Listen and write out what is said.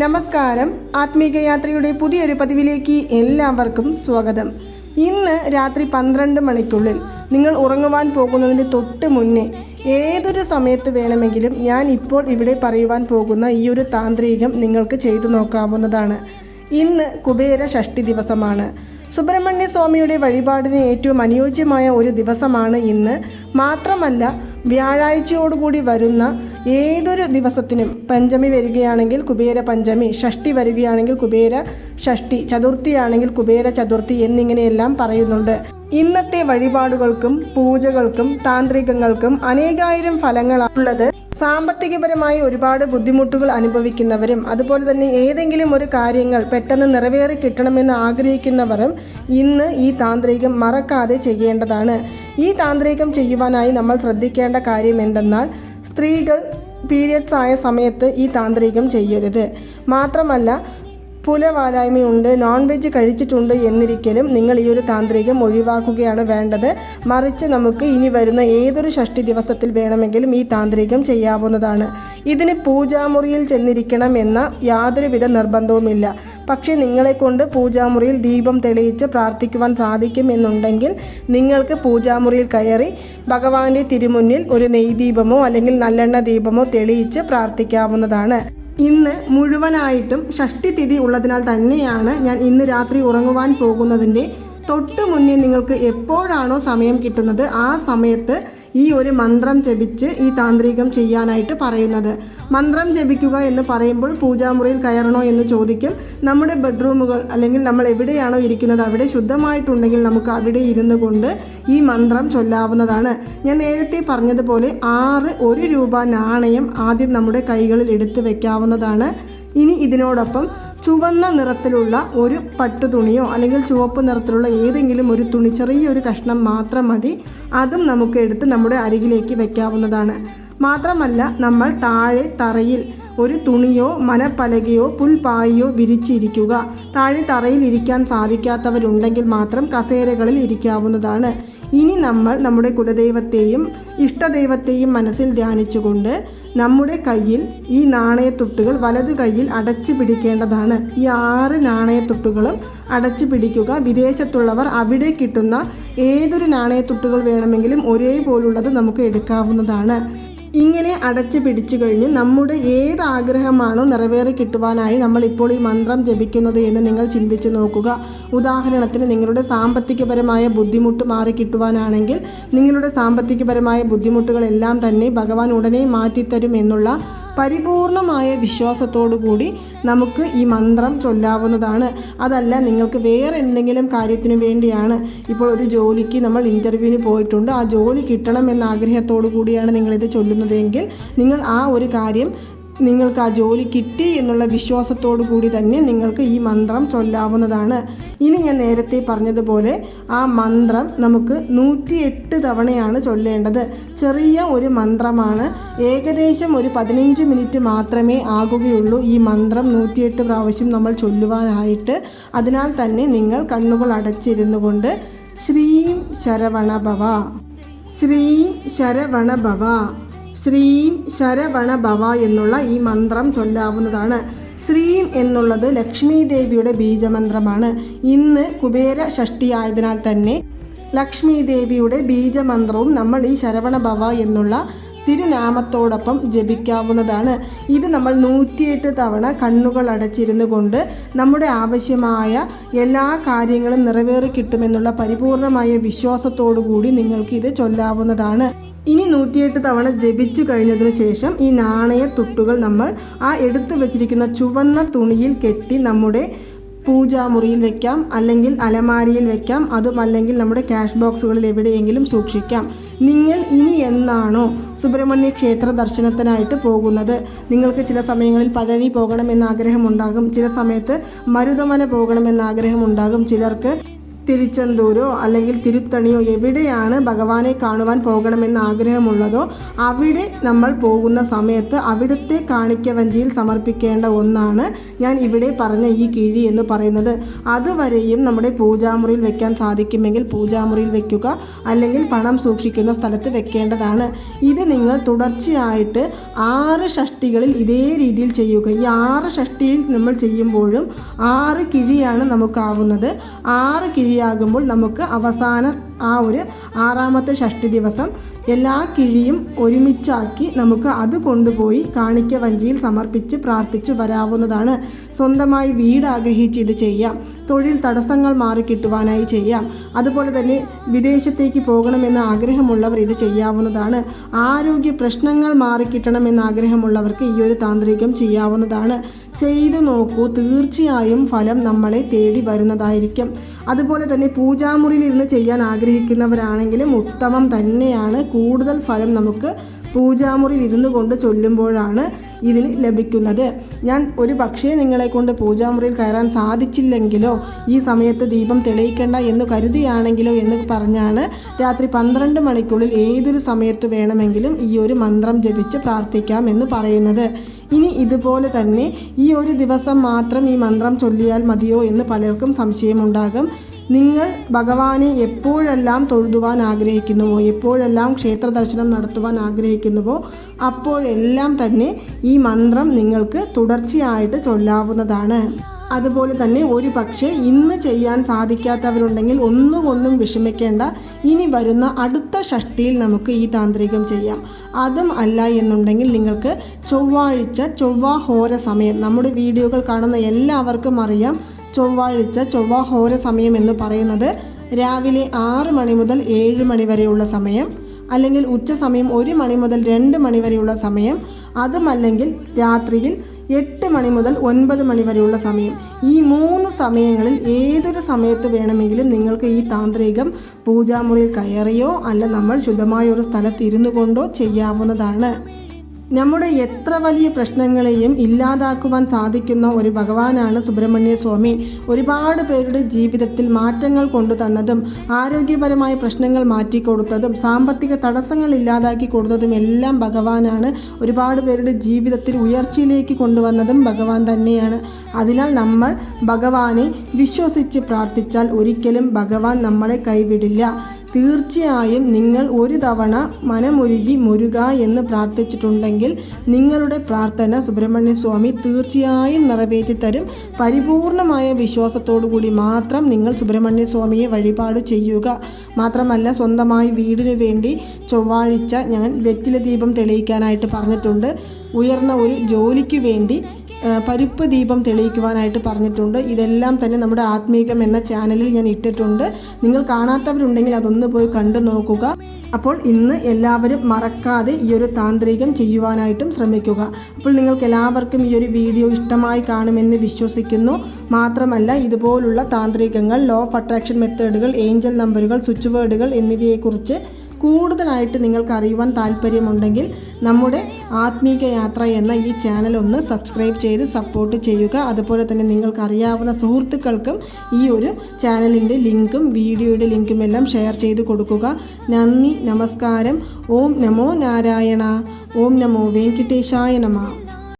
നമസ്കാരം. ആത്മീക യാത്രയുടെ പുതിയൊരു പതിവിലേക്ക് എല്ലാവർക്കും സ്വാഗതം. ഇന്ന് രാത്രി പന്ത്രണ്ട് മണിക്കുള്ളിൽ നിങ്ങൾ ഉറങ്ങുവാൻ പോകുന്നതിന് തൊട്ട് മുന്നേ ഏതൊരു സമയത്ത് വേണമെങ്കിലും ഞാൻ ഇപ്പോൾ ഇവിടെ പറയുവാൻ പോകുന്ന ഈ ഒരു താന്ത്രികം നിങ്ങൾക്ക് ചെയ്തു നോക്കാവുന്നതാണ്. ഇന്ന് കുബേര ഷഷ്ടി ദിവസമാണ്. സുബ്രഹ്മണ്യ സ്വാമിയുടെ വഴിപാടിന് ഏറ്റവും അനുയോജ്യമായ ഒരു ദിവസമാണ് ഇന്ന്. മാത്രമല്ല വ്യാഴാഴ്ചയോടുകൂടി വരുന്ന ഏതൊരു ദിവസത്തിനും പഞ്ചമി വരികയാണെങ്കിൽ കുബേര പഞ്ചമി ഷഷ്ടി വരികയാണെങ്കിൽ കുബേര ഷഷ്ടി ചതുർത്ഥിയാണെങ്കിൽ കുബേര ചതുർത്ഥി എന്നിങ്ങനെയെല്ലാം പറയുന്നുണ്ട്. ഇന്നത്തെ വഴിപാടുകൾക്കും പൂജകൾക്കും താന്ത്രികങ്ങൾക്കും അനേകായിരം ഫലങ്ങളാണുള്ളത് സാമ്പത്തികപരമായി ഒരുപാട് ബുദ്ധിമുട്ടുകൾ അനുഭവിക്കുന്നവരും അതുപോലെ തന്നെ ഏതെങ്കിലും ഒരു കാര്യങ്ങൾ പെട്ടെന്ന് നിറവേറി കിട്ടണമെന്ന് ആഗ്രഹിക്കുന്നവരും ഇന്ന് ഈ താന്ത്രികം മറക്കാതെ ചെയ്യേണ്ടതാണ്. ഈ താന്ത്രികം ചെയ്യുവാനായി നമ്മൾ ശ്രദ്ധിക്കേണ്ട കാര്യം എന്തെന്നാൽ സ്ത്രീകൾ പീരിയഡ്സ് ആയ സമയത്ത് ഈ താന്ത്രികം ചെയ്യരുത്. മാത്രമല്ല പുലവാലായ്മയുണ്ട്. നോൺ വെജ് കഴിച്ചിട്ടുണ്ട് എന്നിരിക്കലും നിങ്ങൾ ഈ ഒരു താന്ത്രികം ഒഴിവാക്കുകയാണ് വേണ്ടത്. മറിച്ച് നമുക്ക് ഇനി വരുന്ന ഏതൊരു ഷഷ്ടി ദിവസത്തിൽ വേണമെങ്കിലും ഈ താന്ത്രികം ചെയ്യാവുന്നതാണ്. ഇതിന് പൂജാമുറിയിൽ ചെന്നിരിക്കണം എന്ന യാതൊരുവിധ നിർബന്ധവുമില്ല. പക്ഷേ നിങ്ങളെ കൊണ്ട് പൂജാമുറിയിൽ ദീപം തെളിയിച്ച് പ്രാർത്ഥിക്കുവാൻ സാധിക്കും എന്നുണ്ടെങ്കിൽ നിങ്ങൾക്ക് പൂജാമുറിയിൽ കയറി ഭഗവാന്റെ തിരുമുന്നിൽ ഒരു നെയ്ദീപമോ അല്ലെങ്കിൽ നല്ലെണ്ണ ദീപമോ തെളിയിച്ച് പ്രാർത്ഥിക്കാവുന്നതാണ്. ഇന്ന് മുഴുവനായിട്ടും ഷഷ്ടി തിഥി ഉള്ളതിനാൽ തന്നെയാണ് ഞാൻ ഇന്ന് രാത്രി ഉറങ്ങുവാൻ പോകുന്നതിന്റെ തൊട്ട് മുന്നേ നിങ്ങൾക്ക് എപ്പോഴാണോ സമയം കിട്ടുന്നത് ആ സമയത്ത് ഈ ഒരു മന്ത്രം ജപിച്ച് ഈ താന്ത്രികം ചെയ്യാനായിട്ട് പറയുന്നത്. മന്ത്രം ജപിക്കുക എന്ന് പറയുമ്പോൾ പൂജാമുറിയിൽ കയറണോ എന്ന് ചോദിക്കും. നമ്മുടെ ബെഡ്റൂമുകൾ അല്ലെങ്കിൽ നമ്മൾ എവിടെയാണോ ഇരിക്കുന്നത് അവിടെ ശുദ്ധമായിട്ടുണ്ടെങ്കിൽ നമുക്ക് അവിടെ ഇരുന്നു കൊണ്ട് ഈ മന്ത്രം ചൊല്ലാവുന്നതാണ്. ഞാൻ നേരത്തെ പറഞ്ഞതുപോലെ ആറ് ഒരു രൂപ നാണയം ആദ്യം നമ്മുടെ കൈകളിൽ എടുത്തു വെക്കാവുന്നതാണ്. ഇനി ഇതിനോടൊപ്പം ചുവന്ന നിറത്തിലുള്ള ഒരു പട്ടുതുണിയോ അല്ലെങ്കിൽ ചുവപ്പ് നിറത്തിലുള്ള ഏതെങ്കിലും ഒരു തുണി ചെറിയൊരു കഷ്ണം മാത്രം മതി. അതും നമുക്ക് എടുത്ത് നമ്മുടെ അരികിലേക്ക് വെക്കാവുന്നതാണ്. മാത്രമല്ല നമ്മൾ താഴെ തറയിൽ ഒരു തുണിയോ മനപ്പലകയോ പുൽപ്പായിയോ വിരിച്ചിരിക്കുക. താഴെ തറയിൽ ഇരിക്കാൻ സാധിക്കാത്തവരുണ്ടെങ്കിൽ മാത്രം കസേരകളിൽ ഇരിക്കാവുന്നതാണ്. ഇനി നമ്മൾ നമ്മുടെ കുലദൈവത്തെയും ഇഷ്ടദൈവത്തെയും മനസ്സിൽ ധ്യാനിച്ചുകൊണ്ട് നമ്മുടെ കയ്യിൽ ഈ നാണയത്തുട്ടുകൾ വലതു കയ്യിൽ അടച്ചു പിടിക്കേണ്ടതാണ്. ഈ ആറ് നാണയത്തുട്ടുകളും അടച്ചു പിടിക്കുക. വിദേശത്തുള്ളവർ അവിടെ കിട്ടുന്ന ഏതൊരു നാണയത്തുട്ടുകൾ വേണമെങ്കിലും ഒരേപോലുള്ളത് നമുക്ക് എടുക്കാവുന്നതാണ്. ഇങ്ങനെ അടച്ചു പിടിച്ചു കഴിഞ്ഞ് നമ്മുടെ ഏത് ആഗ്രഹമാണോ നിറവേറി കിട്ടുവാനായി നമ്മൾ ഇപ്പോൾ ഈ മന്ത്രം ജപിക്കുന്നത് എന്ന് നിങ്ങൾ ചിന്തിച്ചു നോക്കുക. ഉദാഹരണത്തിന് നിങ്ങളുടെ സാമ്പത്തികപരമായ ബുദ്ധിമുട്ട് മാറി കിട്ടുവാനാണെങ്കിൽ നിങ്ങളുടെ സാമ്പത്തികപരമായ ബുദ്ധിമുട്ടുകളെല്ലാം തന്നെ ഭഗവാൻ ഉടനെ മാറ്റിത്തരും എന്നുള്ള പരിപൂർണമായ വിശ്വാസത്തോടു കൂടി നമുക്ക് ഈ മന്ത്രം ചൊല്ലാവുന്നതാണ്. അതല്ല നിങ്ങൾക്ക് വേറെ എന്തെങ്കിലും കാര്യത്തിനു വേണ്ടിയാണ് ഇപ്പോൾ ഒരു ജോലിക്ക് നമ്മൾ ഇന്റർവ്യൂവിന് പോയിട്ടുണ്ട്. ആ ജോലി കിട്ടണം എന്ന ആഗ്രഹത്തോടു കൂടിയാണ് നിങ്ങളിത് ചൊല്ലുന്നതെങ്കിൽ നിങ്ങൾ ആ ഒരു കാര്യം നിങ്ങൾക്ക് ആ ജോലി കിട്ടി എന്നുള്ള വിശ്വാസത്തോടു കൂടി തന്നെ നിങ്ങൾക്ക് ഈ മന്ത്രം ചൊല്ലാവുന്നതാണ്. ഇനി ഞാൻ നേരത്തെ പറഞ്ഞതുപോലെ ആ മന്ത്രം നമുക്ക് നൂറ്റിയെട്ട് തവണയാണ് ചൊല്ലേണ്ടത്. ചെറിയ ഒരു മന്ത്രമാണ്. ഏകദേശം ഒരു പതിനഞ്ച് മിനിറ്റ് മാത്രമേ ആകുകയുള്ളൂ ഈ മന്ത്രം നൂറ്റിയെട്ട് പ്രാവശ്യം നമ്മൾ ചൊല്ലുവാനായിട്ട്. അതിനാൽ തന്നെ നിങ്ങൾ കണ്ണുകൾ അടച്ചിരുന്നു കൊണ്ട് ശ്രീം ശരവണഭവ ശ്രീം ശരവണഭവ ശ്രീം ശരവണ ഭവ എന്നുള്ള ഈ മന്ത്രം ചൊല്ലാവുന്നതാണ്. ശ്രീം എന്നുള്ളത് ലക്ഷ്മി ദേവിയുടെ ബീജമന്ത്രമാണ്. ഇന്ന് കുബേര ഷഷ്ടി ആയതിനാൽ തന്നെ ലക്ഷ്മി ദേവിയുടെ ബീജമന്ത്രവും നമ്മൾ ഈ ശരവണ ഭവ എന്നുള്ള തിരുനാമത്തോടൊപ്പം ജപിക്കാവുന്നതാണ്. ഇത് നമ്മൾ നൂറ്റിയെട്ട് തവണ കണ്ണുകൾ അടച്ചിരുന്നു കൊണ്ട് നമ്മുടെ ആവശ്യമായ എല്ലാ കാര്യങ്ങളും നിറവേറി കിട്ടുമെന്നുള്ള പരിപൂർണമായ വിശ്വാസത്തോടു കൂടി നിങ്ങൾക്ക് ഇത് ചൊല്ലാവുന്നതാണ്. ഇനി നൂറ്റിയെട്ട് തവണ ജപിച്ചു കഴിഞ്ഞതിനു ശേഷം ഈ നാണയ തുട്ടുകൾ നമ്മൾ ആ എടുത്തു വെച്ചിരിക്കുന്ന ചുവന്ന തുണിയിൽ കെട്ടി നമ്മുടെ പൂജാമുറിയിൽ വെക്കാം അല്ലെങ്കിൽ അലമാരിയിൽ വെക്കാം അതും അല്ലെങ്കിൽ നമ്മുടെ ക്യാഷ് ബോക്സുകളിൽ എവിടെയെങ്കിലും സൂക്ഷിക്കാം. നിങ്ങൾ ഇനി എന്നാണോ സുബ്രഹ്മണ്യ ക്ഷേത്ര ദർശനത്തിനായിട്ട് പോകുന്നത്? നിങ്ങൾക്ക് ചില സമയങ്ങളിൽ പഴനി പോകണമെന്ന് ആഗ്രഹമുണ്ടാകും ചില സമയത്ത് മരുതമല പോകണമെന്ന് ആഗ്രഹമുണ്ടാകും ചിലർക്ക് തിരുച്ചെന്തൂരോ അല്ലെങ്കിൽ തിരുത്തണിയോ എവിടെയാണ് ഭഗവാനെ കാണുവാൻ പോകണമെന്ന് ആഗ്രഹമുള്ളതോ അവിടെ നമ്മൾ പോകുന്ന സമയത്ത് അവിടുത്തെ കാണിക്കവഞ്ചിയിൽ സമർപ്പിക്കേണ്ട ഒന്നാണ് ഞാൻ ഇവിടെ പറഞ്ഞ ഈ കിഴി എന്ന് പറയുന്നത്. അതുവരെയും നമ്മുടെ പൂജാമുറിയിൽ വെക്കാൻ സാധിക്കുമെങ്കിൽ പൂജാമുറിയിൽ വെക്കുക അല്ലെങ്കിൽ പണം സൂക്ഷിക്കുന്ന സ്ഥലത്ത് വെക്കേണ്ടതാണ്. ഇത് നിങ്ങൾ തുടർച്ചയായിട്ട് ആറ് ഷഷ്ടികളിൽ ഇതേ രീതിയിൽ ചെയ്യുക. ഈ ആറ് ഷഷ്ടിയിൽ നമ്മൾ ചെയ്യുമ്പോഴും ആറ് കിഴിയാണ് നമുക്കാവുന്നത്. ആറ് കിഴിയാകുമ്പോൾ നമുക്ക് അവസാന ആ ഒരു ആറാമത്തെ ഷഷ്ടി ദിവസം എല്ലാ കിഴിയും ഒരുമിച്ചാക്കി നമുക്ക് അത് കൊണ്ടുപോയി കാണിക്ക വഞ്ചിയിൽ സമർപ്പിച്ച് പ്രാർത്ഥിച്ചു വരാവുന്നതാണ്. സ്വന്തമായി വീട് ആഗ്രഹിച്ച് ഇത് ചെയ്യാം. തൊഴിൽ തടസ്സങ്ങൾ മാറിക്കിട്ടുവാനായി ചെയ്യാം. അതുപോലെ തന്നെ വിദേശത്തേക്ക് പോകണമെന്ന് ആഗ്രഹമുള്ളവർ ഇത് ചെയ്യാവുന്നതാണ്. ആരോഗ്യ പ്രശ്നങ്ങൾ മാറിക്കിട്ടണമെന്ന് ആഗ്രഹമുള്ളവർക്ക് ഈ ഒരു താന്ത്രികം ചെയ്യാവുന്നതാണ്. ചെയ്തു നോക്കൂ തീർച്ചയായും ഫലം നമ്മളെ തേടി വരുന്നതായിരിക്കും. അതുപോലെ തന്നെ പൂജാമുറിയിൽ ഇരുന്ന് ചെയ്യാൻ ആഗ്രഹിക്കുന്നവരാണെങ്കിലും ഉത്തമം തന്നെയാണ്. കൂടുതൽ ഫലം നമുക്ക് പൂജാമുറിയിൽ ഇരുന്നു കൊണ്ട് ചൊല്ലുമ്പോഴാണ് ഇതിന് ലഭിക്കുന്നത്. ഞാൻ ഒരു പക്ഷേ നിങ്ങളെ കൊണ്ട് പൂജാമുറിയിൽ കയറാൻ സാധിച്ചില്ലെങ്കിലോ ഈ സമയത്ത് ദീപം തെളിയിക്കേണ്ട എന്ന് കരുതിയാണെങ്കിലോ എന്ന് പറഞ്ഞാണ് രാത്രി പന്ത്രണ്ട് മണിക്കുള്ളിൽ ഏതൊരു സമയത്ത് വേണമെങ്കിലും ഈ ഒരു മന്ത്രം ജപിച്ച് പ്രാർത്ഥിക്കാം എന്ന് പറയുന്നത്. ഇനി ഇതുപോലെ തന്നെ ഈ ഒരു ദിവസം മാത്രം ഈ മന്ത്രം ചൊല്ലിയാൽ മതിയോ എന്ന് പലർക്കും സംശയമുണ്ടാകും. നിങ്ങൾ ഭഗവാനെ എപ്പോഴെല്ലാം തൊഴുതുവാൻ ആഗ്രഹിക്കുന്നുവോ എപ്പോഴെല്ലാം ക്ഷേത്ര ദർശനം നടത്തുവാൻ ആഗ്രഹിക്കുന്നുവോ? അപ്പോഴെല്ലാം തന്നെ ഈ മന്ത്രം നിങ്ങൾക്ക് തുടർച്ചയായിട്ട് ചൊല്ലാവുന്നതാണ്. അതുപോലെ തന്നെ ഒരു പക്ഷേ ഇന്ന് ചെയ്യാൻ സാധിക്കാത്തവരുണ്ടെങ്കിൽ ഒന്നുകൊണ്ടും വിഷമിക്കേണ്ട. ഇനി വരുന്ന അടുത്ത ഷഷ്ടിയിൽ നമുക്ക് ഈ താന്ത്രികം ചെയ്യാം. അതും അല്ല എന്നുണ്ടെങ്കിൽ നിങ്ങൾക്ക് ചൊവ്വാഴ്ച ചൊവ്വാഹോര സമയം നമ്മുടെ വീഡിയോകൾ കാണുന്ന എല്ലാവർക്കും അറിയാം. ചൊവ്വാഴ്ച ചൊവ്വാഹോര സമയം എന്ന് പറയുന്നത് രാവിലെ ആറ് മണി മുതൽ ഏഴ് മണി വരെയുള്ള സമയം. അല്ലെങ്കിൽ ഉച്ചസമയം ഒരു മണി മുതൽ രണ്ട് മണി വരെയുള്ള സമയം അതുമല്ലെങ്കിൽ രാത്രിയിൽ എട്ട് മണി മുതൽ ഒൻപത് മണി വരെയുള്ള സമയം. ഈ മൂന്ന് സമയങ്ങളിൽ ഏതൊരു സമയത്ത് വേണമെങ്കിലും നിങ്ങൾക്ക് ഈ താന്ത്രികം പൂജാമുറിയിൽ കയറിയോ അല്ല നമ്മൾ ശുദ്ധമായ ഒരു സ്ഥലത്ത് ഇരുന്നു കൊണ്ടോ ചെയ്യാവുന്നതാണ്. നമ്മുടെ എത്ര വലിയ പ്രശ്നങ്ങളെയും ഇല്ലാതാക്കുവാൻ സാധിക്കുന്ന ഒരു ഭഗവാനാണ് സുബ്രഹ്മണ്യ സ്വാമി. ഒരുപാട് പേരുടെ ജീവിതത്തിൽ മാറ്റങ്ങൾ കൊണ്ടുതന്നതും ആരോഗ്യപരമായ പ്രശ്നങ്ങൾ മാറ്റിക്കൊടുത്തതും സാമ്പത്തിക തടസ്സങ്ങൾ ഇല്ലാതാക്കി കൊടുത്തതും എല്ലാം ഭഗവാനാണ്. ഒരുപാട് പേരുടെ ജീവിതത്തിൽ ഉയർച്ചയിലേക്ക് കൊണ്ടുവന്നതും ഭഗവാൻ തന്നെയാണ്. അതിനാൽ നമ്മൾ ഭഗവാനെ വിശ്വസിച്ച് പ്രാർത്ഥിച്ചാൽ ഒരിക്കലും ഭഗവാൻ നമ്മളെ കൈവിടില്ല. തീർച്ചയായും നിങ്ങൾ ഒരു തവണ മനമൊരുകി മുരുക എന്ന് പ്രാർത്ഥിച്ചിട്ടുണ്ടെങ്കിൽ നിങ്ങളുടെ പ്രാർത്ഥന സുബ്രഹ്മണ്യ സ്വാമി തീർച്ചയായും നിറവേറ്റി തരും. പരിപൂർണമായ വിശ്വാസത്തോടു കൂടി മാത്രം നിങ്ങൾ സുബ്രഹ്മണ്യ സ്വാമിയെ വഴിപാട് ചെയ്യുക. മാത്രമല്ല സ്വന്തമായി വീടിനു വേണ്ടി ചൊവ്വാഴ്ച ഞാൻ വെറ്റില ദീപം തെളിയിക്കാനായിട്ട് പറഞ്ഞിട്ടുണ്ട്. ഉയർന്ന ഒരു ജോലിക്ക് വേണ്ടി പരിപ്പ് ദീപം തെളിയിക്കുവാനായിട്ട് പറഞ്ഞിട്ടുണ്ട്. ഇതെല്ലാം തന്നെ നമ്മുടെ ആത്മീകം എന്ന ചാനലിൽ ഞാൻ ഇട്ടിട്ടുണ്ട്. നിങ്ങൾ കാണാത്തവരുണ്ടെങ്കിൽ അതൊന്ന് പോയി കണ്ടു നോക്കുക. അപ്പോൾ ഇന്ന് എല്ലാവരും മറക്കാതെ ഈ ഒരു താന്ത്രികം ചെയ്യുവാനായിട്ടും ശ്രമിക്കുക. അപ്പോൾ നിങ്ങൾക്ക് എല്ലാവർക്കും ഈ ഒരു വീഡിയോ ഇഷ്ടമായി കാണുമെന്ന് വിശ്വസിക്കുന്നു. മാത്രമല്ല ഇതുപോലുള്ള താന്ത്രികങ്ങൾ ലോ ഓഫ് അട്രാക്ഷൻ മെത്തേഡുകൾ ഏഞ്ചൽ നമ്പറുകൾ സ്വിച്ച് വേർഡുകൾ എന്നിവയെക്കുറിച്ച് കൂടുതലായിട്ട് നിങ്ങൾക്ക് അറിയുവാൻ താല്പര്യമുണ്ടെങ്കിൽ നമ്മുടെ ആത്മീക യാത്ര എന്ന ഈ ചാനൽ ഒന്ന് സബ്സ്ക്രൈബ് ചെയ്ത് സപ്പോർട്ട് ചെയ്യുക. അതുപോലെ തന്നെ നിങ്ങൾക്ക് അറിയാവുന്ന സുഹൃത്തുക്കൾക്കും ഈ ഒരു ചാനലിന്റെ ലിങ്കും വീഡിയോയുടെ ലിങ്കും എല്ലാം ഷെയർ ചെയ്ത് കൊടുക്കുക. നന്ദി നമസ്കാരം. ഓം നമോ നാരായണ. ഓം നമോ വെങ്കിട്ടേശായ നമ.